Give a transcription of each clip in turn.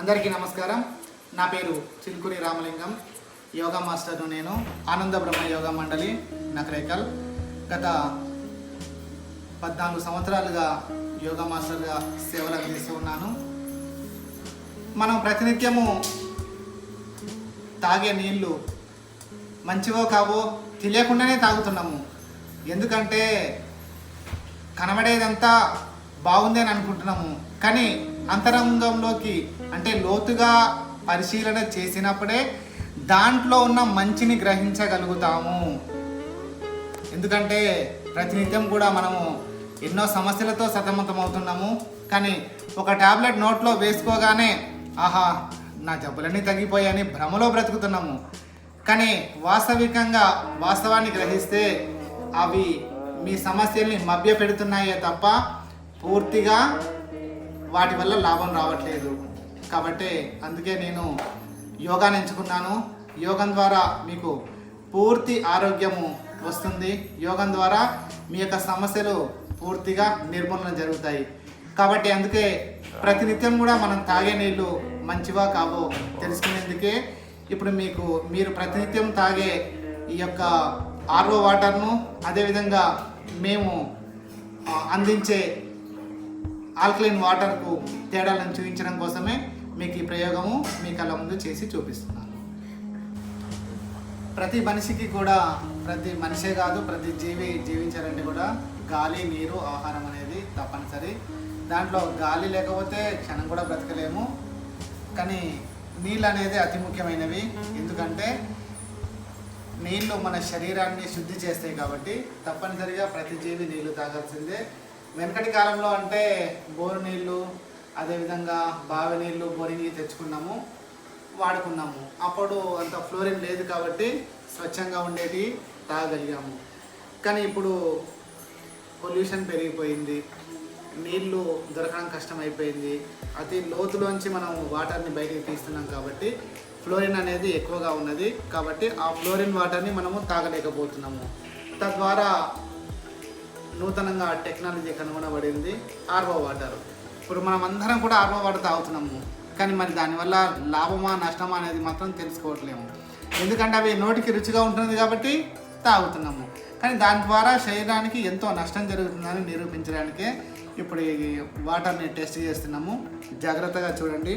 అందరికీ నమస్కారం. నా పేరు చిలుకూరి రామలింగం. యోగా మాస్టర్ను నేను. ఆనంద బ్రహ్మ యోగా మండలి నకరేకల్. గత పద్నాలుగు సంవత్సరాలుగా యోగా మాస్టర్గా సేవలు అందిస్తూ ఉన్నాను. మనం ప్రతినిత్యము తాగే నీళ్ళు మంచివో కావో తెలియకుండానే తాగుతున్నాము. ఎందుకంటే కనబడేదంతా బాగుంది అని అనుకుంటున్నాము. కానీ అంతరంగంలోకి అంటే లోతుగా పరిశీలన చేసినప్పుడే దాంట్లో ఉన్న మంచిని గ్రహించగలుగుతాము. ఎందుకంటే ప్రతినిత్యం కూడా మనము ఎన్నో సమస్యలతో సతమతమవుతున్నాము. కానీ ఒక టాబ్లెట్ నోట్లో వేసుకోగానే ఆహా నా జబ్బులన్నీ తగ్గిపోయాయని భ్రమలో బ్రతుకుతున్నాము. కానీ వాస్తవికంగా వాస్తవాన్ని గ్రహిస్తే అవి మీ సమస్యల్ని మభ్య పెడుతున్నాయే తప్ప పూర్తిగా వాటి వల్ల లాభం రావట్లేదు. కాబట్టి అందుకే నేను యోగాని ఎంచుకున్నాను. యోగం ద్వారా మీకు పూర్తి ఆరోగ్యము వస్తుంది. యోగం ద్వారా మీ యొక్క సమస్యలు పూర్తిగా నిర్మూలన జరుగుతాయి. కాబట్టి అందుకే ప్రతినిత్యం కూడా మనం తాగే నీళ్ళు మంచివా కావో తెలుసుకునేందుకే ఇప్పుడు మీకు మీరు ప్రతినిత్యం తాగే ఈ యొక్క ఆర్ఓ వాటర్ను అదేవిధంగా మేము అందించే ఆల్కలైన్ వాటర్కు తేడాలను చూపించడం కోసమే మీకు ఈ ప్రయోగము మీ కళ్ళ ముందు చేసి చూపిస్తున్నాను. ప్రతి మనిషికి కూడా ప్రతి మనిషే కాదు ప్రతి జీవి జీవించాలంటే కూడా గాలి నీరు ఆహారం అనేది తప్పనిసరి. దాంట్లో గాలి లేకపోతే క్షణం కూడా బ్రతకలేము. కానీ నీళ్ళు అనేది అతి ముఖ్యమైనవి. ఎందుకంటే నీళ్ళు మన శరీరాన్ని శుద్ధి చేస్తాయి కాబట్టి తప్పనిసరిగా ప్రతి జీవి నీళ్ళు తాగాల్సిందే. వెనకటి కాలంలో అంటే బోరు నీళ్ళు అదేవిధంగా బావి నీళ్ళు నీళ్ళు తెచ్చుకున్నాము వాడుకున్నాము. అప్పుడు అంత ఫ్లోరిన్ లేదు కాబట్టి స్వచ్ఛంగా ఉండేవి తాగలిగాము. కానీ ఇప్పుడు పొల్యూషన్ పెరిగిపోయింది నీళ్ళు దొరకడం కష్టమైపోయింది. అతి లోతులోంచి మనం వాటర్ని బయటికి తీస్తున్నాం కాబట్టి ఫ్లోరిన్ అనేది ఎక్కువగా ఉన్నది కాబట్టి ఆ ఫ్లోరిన్ వాటర్ని మనము తాగలేకపోతున్నాము. తద్వారా నూతనంగా టెక్నాలజీ కనుగొనబడింది. R O water. ఇప్పుడు మనం అందరం కూడా ఆర్వో వాటర్ తాగుతున్నాము. కానీ మరి దానివల్ల లాభమా నష్టమా అనేది మాత్రం తెలుసుకోవట్లేము. ఎందుకంటే అవి నోటికి రుచిగా ఉంటుంది కాబట్టి తాగుతున్నాము. కానీ దాని ద్వారా శరీరానికి ఎంతో నష్టం జరుగుతుందని నిరూపించడానికే ఇప్పుడు ఈ వాటర్ని టెస్ట్ చేస్తున్నాము. జాగ్రత్తగా చూడండి.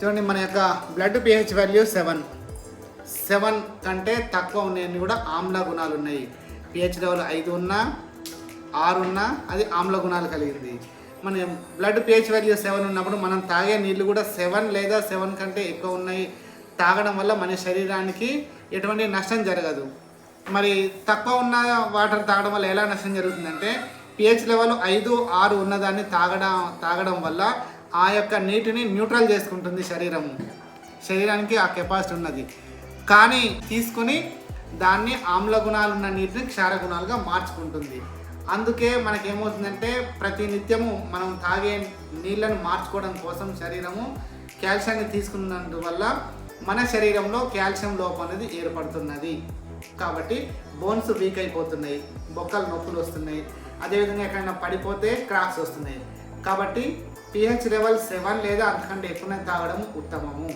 చూడండి మన యొక్క blood P H value seven. Seven కంటే తక్కువ ఉన్నాయని కూడా ఆమ్ల గుణాలు ఉన్నాయి పిహెచ్ లెవెల్ ఐదు ఉన్నా ఆరున్నా అది ఆమ్ల గుణాలు కలిగింది. మన బ్లడ్ పిహెచ్ వాల్యూ సెవెన్ ఉన్నప్పుడు మనం తాగే నీళ్ళు కూడా సెవెన్ లేదా సెవెన్ కంటే ఎక్కువ ఉన్నాయి. తాగడం వల్ల మన శరీరానికి ఎటువంటి నష్టం జరగదు. మరి తక్కువ ఉన్న వాటర్ తాగడం వల్ల ఎలా నష్టం జరుగుతుందంటే పిహెచ్ లెవెల్ ఐదు ఆరు ఉన్నదాన్ని తాగడం తాగడం వల్ల ఆ యొక్క నీటిని న్యూట్రల్ చేసుకుంటుంది శరీరము శరీరానికి ఆ కెపాసిటీ ఉన్నది. కానీ తీసుకుని దాన్ని ఆమ్ల గుణాలు ఉన్న నీటిని క్షార గుణాలుగా మార్చుకుంటుంది. అందుకే మనకేమవుతుందంటే ప్రతి నిత్యము మనం తాగే నీళ్ళను మార్చుకోవడం కోసం శరీరము కాల్షియాన్ని తీసుకున్నందువల్ల మన శరీరంలో కాల్షియం లోపం అనేది ఏర్పడుతున్నది. కాబట్టి బోన్స్ వీక్ అయిపోతున్నాయి బొక్కలు నొప్పులు వస్తున్నాయి అదేవిధంగా ఎక్కడైనా పడిపోతే క్రాక్స్ వస్తున్నాయి. కాబట్టి పిహెచ్ లెవెల్ సెవెన్ లేదా అంతకంటే ఎక్కువనే తాగడం ఉత్తమము.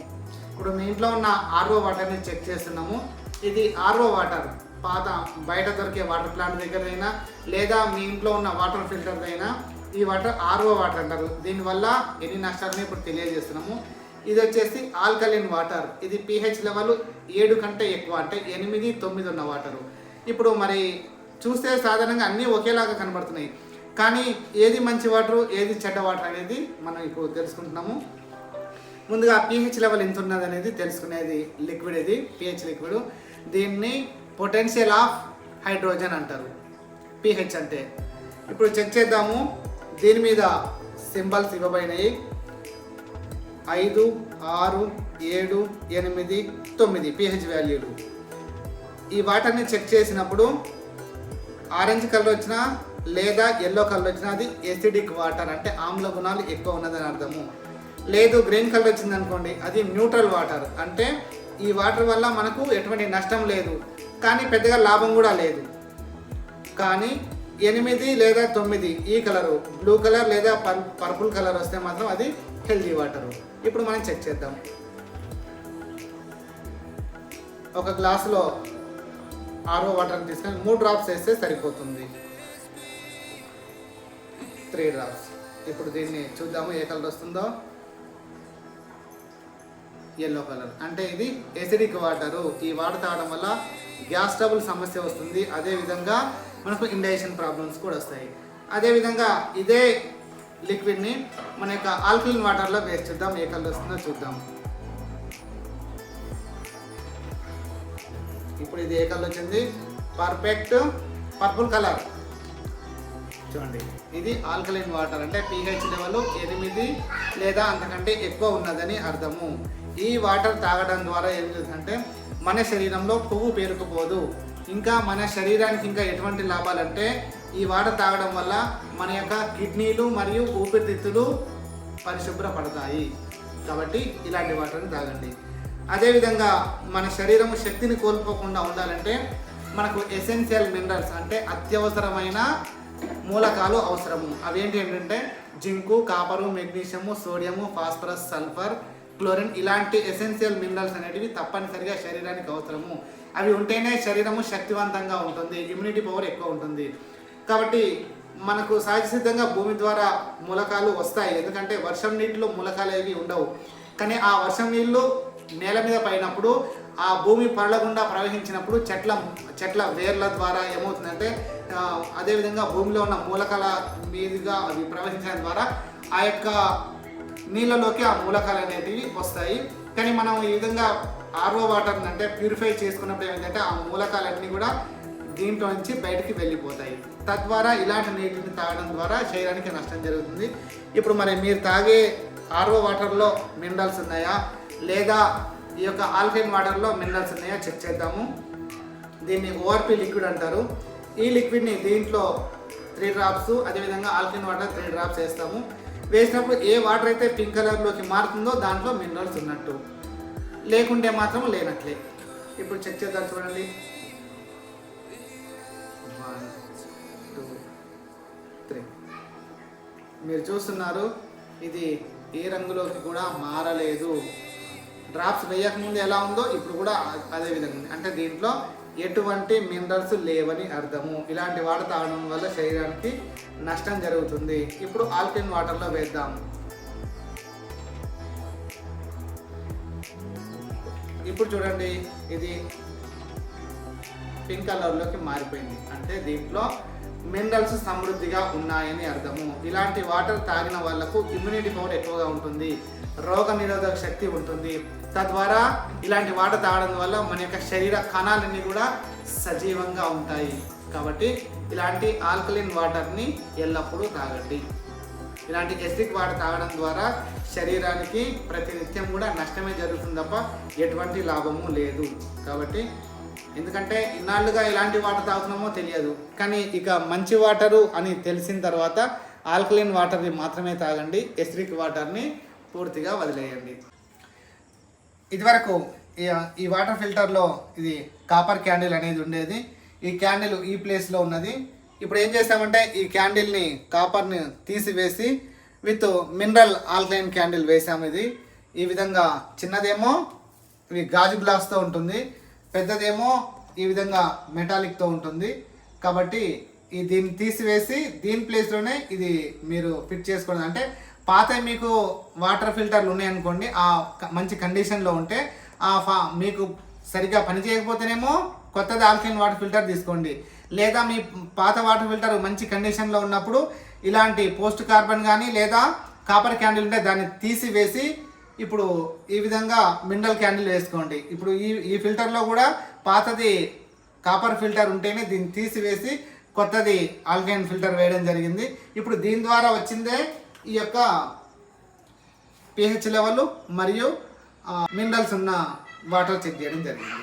ఇప్పుడు మీ ఇంట్లో ఉన్న ఆర్ఓ వాటర్ని చెక్ చేస్తున్నాము. ఇది ఆర్ఓ వాటర్. పాత బయట దొరికే వాటర్ ప్లాంట్ దగ్గర అయినా లేదా మీ ఇంట్లో ఉన్న వాటర్ ఫిల్టర్ అయినా ఈ వాటర్ ఆర్ఓ వాటర్ అంటారు. దీనివల్ల ఎన్ని నష్టాలని ఇప్పుడు తెలియజేస్తున్నాము. ఇది వచ్చేసి ఆల్కలిన్ వాటర్. ఇది పిహెచ్ లెవెల్ ఏడు కంటే ఎక్కువ అంటే ఎనిమిది తొమ్మిది ఉన్న వాటరు. ఇప్పుడు మరి చూస్తే సాధారణంగా అన్నీ ఒకేలాగా కనబడుతున్నాయి. కానీ ఏది మంచి వాటర్ ఏది చెడ్డ వాటర్ అనేది మనం ఇప్పుడు తెలుసుకుంటున్నాము. ముందుగా పిహెచ్ లెవెల్ ఎంత ఉన్నది అనేది తెలుసుకునేది లిక్విడ్ ఇది పిహెచ్ లిక్విడ్. దీన్ని పొటెన్షియల్ ఆఫ్ హైడ్రోజన్ అంటారు. పిహెచ్ అంటే. ఇప్పుడు చెక్ చేద్దాము. దీని మీద సింబల్స్ ఇవ్వబడినాయి. ఐదు ఆరు ఏడు ఎనిమిది తొమ్మిది పిహెచ్ వాల్యూలు ఈ వాటర్ని చెక్ చేసినప్పుడు ఆరెంజ్ కలర్ వచ్చిన లేదా ఎల్లో కలర్ వచ్చిన అది ఎసిడిక్ వాటర్ అంటే ఆమ్ల గుణాలు ఎక్కువ ఉన్నదని అర్థము. లేదు గ్రీన్ కలర్ వచ్చింది అనుకోండి అది న్యూట్రల్ వాటర్ అంటే ఈ వాటర్ వల్ల మనకు ఎటువంటి నష్టం లేదు. కానీ పెద్దగా లాభం కూడా లేదు. కానీ ఎనిమిది లేదా తొమ్మిది ఈ కలరు బ్లూ కలర్ లేదా పర్పుల్ కలర్ వస్తే మాత్రం అది హెల్దీ వాటరు. ఇప్పుడు మనం చెక్ చేద్దాం. ఒక గ్లాసులో ఆరో వాటర్ తీసుకొని మూడు డ్రాప్స్ వేస్తే సరిపోతుంది. Three drops. ఇప్పుడు దీన్ని చూద్దాము ఏ కలర్ వస్తుందో. Yellow colour. అంటే ఇది ఎసిడిక్ వాటరు ఈ వాటర్ తాగడం వల్ల గ్యాస్ ట్రబుల్ సమస్య వస్తుంది. అదేవిధంగా మనకు ఇండైజెషన్ ప్రాబ్లమ్స్ కూడా వస్తాయి. అదేవిధంగా ఇదే లిక్విడ్ని మన యొక్క ఆల్కలిన్ వాటర్లో వేస్ట్ చేద్దాం. ఏ కలర్ వస్తుందో చూద్దాం. ఇప్పుడు ఇది ఏ కలర్ వచ్చింది? Perfect purple colour. చూడండి. ఇది ఆల్కలైన్ వాటర్ అంటే పిహెచ్ లెవెల్ ఎనిమిది లేదా అంతకంటే ఎక్కువ ఉన్నదని అర్థము. ఈ వాటర్ తాగడం ద్వారా ఏం చేస్తుందంటే మన శరీరంలో కొవ్వు పేరుకుపోదు. ఇంకా మన శరీరానికి ఇంకా ఎటువంటి లాభాలంటే ఈ వాటర్ తాగడం వల్ల మన యొక్క కిడ్నీలు మరియు ఊపిరితిత్తులు పరిశుభ్రపడతాయి. కాబట్టి ఇలాంటి వాటర్ని తాగండి. అదేవిధంగా మన శరీరం శక్తిని కోల్పోకుండా ఉండాలంటే మనకు ఎసెన్షియల్ మినరల్స్ అంటే అత్యవసరమైన మూలకాలు అవసరము. అవేంటి ఏంటంటే zinc copper magnesium sodium phosphorus sulphur chlorine essential essential minerals అనేటివి తప్పనిసరిగా శరీరానికి అవసరము. అవి ఉంటేనే శరీరము శక్తివంతంగా ఉంటుంది ఇమ్యూనిటీ పవర్ ఎక్కువ ఉంటుంది. కాబట్టి మనకు సహజసిద్ధంగా భూమి ద్వారా మూలకాలు వస్తాయి. ఎందుకంటే వర్షం నీటిలో మూలకాలు ఏవి ఉండవు. కానీ ఆ వర్షం నీళ్ళు నేల మీద పడినప్పుడు ఆ భూమి పరలగుండా ప్రవహించినప్పుడు చెట్ల చెట్ల వేర్ల ద్వారా ఏమవుతుందంటే అదేవిధంగా భూమిలో ఉన్న మూలకాల మీదుగా అవి ప్రవహించడం ద్వారా ఆ యొక్క నీళ్ళలోకి ఆ మూలకాలు అనేటివి వస్తాయి. కానీ మనం ఈ విధంగా ఆర్ఓ వాటర్ అంటే ప్యూరిఫై చేసుకున్నప్పుడు ఏంటంటే ఆ మూలకాలన్నీ కూడా దీంట్లో నుంచి బయటికి వెళ్ళిపోతాయి. తద్వారా ఇలాంటి నీటిని తాగడం ద్వారా శరీరానికి నష్టం జరుగుతుంది. ఇప్పుడు మరి మీరు తాగే ఆర్ఓ వాటర్లో మినరల్స్ ఉన్నాయా? లేదా ఈ యొక్క ఆల్కైన్ వాటర్లో మినరల్స్ ఉన్నాయా? చెక్ చేద్దాము. దీన్ని ఓఆర్పి లిక్విడ్ అంటారు. ఈ లిక్విడ్ని దీంట్లో త్రీ డ్రాప్స్ అదేవిధంగా ఆల్కైన్ వాటర్ త్రీ డ్రాప్స్ వేస్తాము. వేసినప్పుడు ఏ వాటర్ అయితే పింక్ కలర్లోకి మారుతుందో దాంట్లో మినరల్స్ ఉన్నట్టు. లేకుంటే మాత్రం లేనట్లే. ఇప్పుడు చెక్ చేద్దాం చూడండి. వన్ టూ త్రీ మీరు చూస్తున్నారు ఇది ఏ రంగులోకి కూడా మారలేదు. డ్రాప్స్ వేయకముందు ఎలా ఉందో ఇప్పుడు కూడా అదే విధంగా ఉంది. అంటే దీంట్లో ఎటువంటి మినరల్స్ లేవని అర్థము. ఇలాంటి వాటర్ తాగడం వల్ల శరీరానికి నష్టం జరుగుతుంది. ఇప్పుడు ఆల్కలిన్ వాటర్లో వేద్దాం. ఇప్పుడు చూడండి ఇది పింక్ కలర్లోకి మారిపోయింది. అంటే దీంట్లో మినరల్స్ సమృద్ధిగా ఉన్నాయని అర్థము. ఇలాంటి వాటర్ తాగిన వాళ్ళకు ఇమ్యూనిటీ పవర్ ఎక్కువగా ఉంటుంది. రోగ నిరోధక శక్తి ఉంటుంది. తద్వారా ఇలాంటి వాటర్ తాగడం వల్ల మన యొక్క శరీర కణాలన్నీ కూడా సజీవంగా ఉంటాయి. కాబట్టి ఇలాంటి ఆల్కలిన్ వాటర్ని ఎల్లప్పుడూ తాగండి. ఇలాంటి ఎసిడిక్ వాటర్ తాగడం ద్వారా శరీరానికి ప్రతినిత్యం కూడా నష్టమే జరుగుతుంది తప్ప ఎటువంటి లాభము లేదు. కాబట్టి ఎందుకంటే ఇన్నాళ్ళుగా ఎలాంటి వాటర్ తాగుతున్నామో తెలియదు. కానీ ఇక మంచి వాటరు అని తెలిసిన తర్వాత ఆల్కలిన్ వాటర్ని మాత్రమే తాగండి. ఎసిడిక్ వాటర్ని పూర్తిగా వదిలేయండి. ఇదివరకు ఈ ఈ వాటర్ ఫిల్టర్లో ఇది కాపర్ క్యాండిల్ అనేది ఉండేది. ఈ క్యాండిల్ ఈ ప్లేస్లో ఉన్నది. ఇప్పుడు ఏం చేసామంటే ఈ క్యాండిల్ని కాపర్ని తీసివేసి విత్ మినరల్ ఆల్కలైన్ క్యాండిల్ వేసాము ఇది. ఈ విధంగా చిన్నదేమో ఇవి గాజు గ్లాస్తో ఉంటుంది. పెద్దదేమో ఈ విధంగా మెటాలిక్తో ఉంటుంది. కాబట్టి ఈ దీన్ని తీసివేసి దీని ప్లేస్లోనే ఇది మీరు ఫిట్ చేసుకోవడం అంటే పాత మీకు వాటర్ ఫిల్టర్లు ఉన్నాయనుకోండి ఆ మంచి కండిషన్లో ఉంటే ఆ ఫా మీకు సరిగ్గా పని చేయకపోతేనేమో కొత్తది ఆల్కలైన్ వాటర్ ఫిల్టర్ తీసుకోండి. లేదా మీ పాత వాటర్ ఫిల్టర్ మంచి కండిషన్లో ఉన్నప్పుడు ఇలాంటి పోస్ట్ కార్బన్ కానీ లేదా కాపర్ క్యాండిల్ ఉంటే దాన్ని తీసివేసి ఇప్పుడు ఈ విధంగా మినరల్ క్యాండిల్ వేసుకోండి. ఇప్పుడు ఈ ఈ ఫిల్టర్లో కూడా పాతది కాపర్ ఫిల్టర్ ఉంటేనే దీన్ని తీసివేసి కొత్తది ఆల్కైన్ ఫిల్టర్ వేయడం జరిగింది. ఇప్పుడు దీని ద్వారా వచ్చిందే ఈ యొక్క పిహెచ్ లెవెల్ మరియు మినరల్స్ ఉన్న వాటర్ చెక్ చేయడం జరిగింది.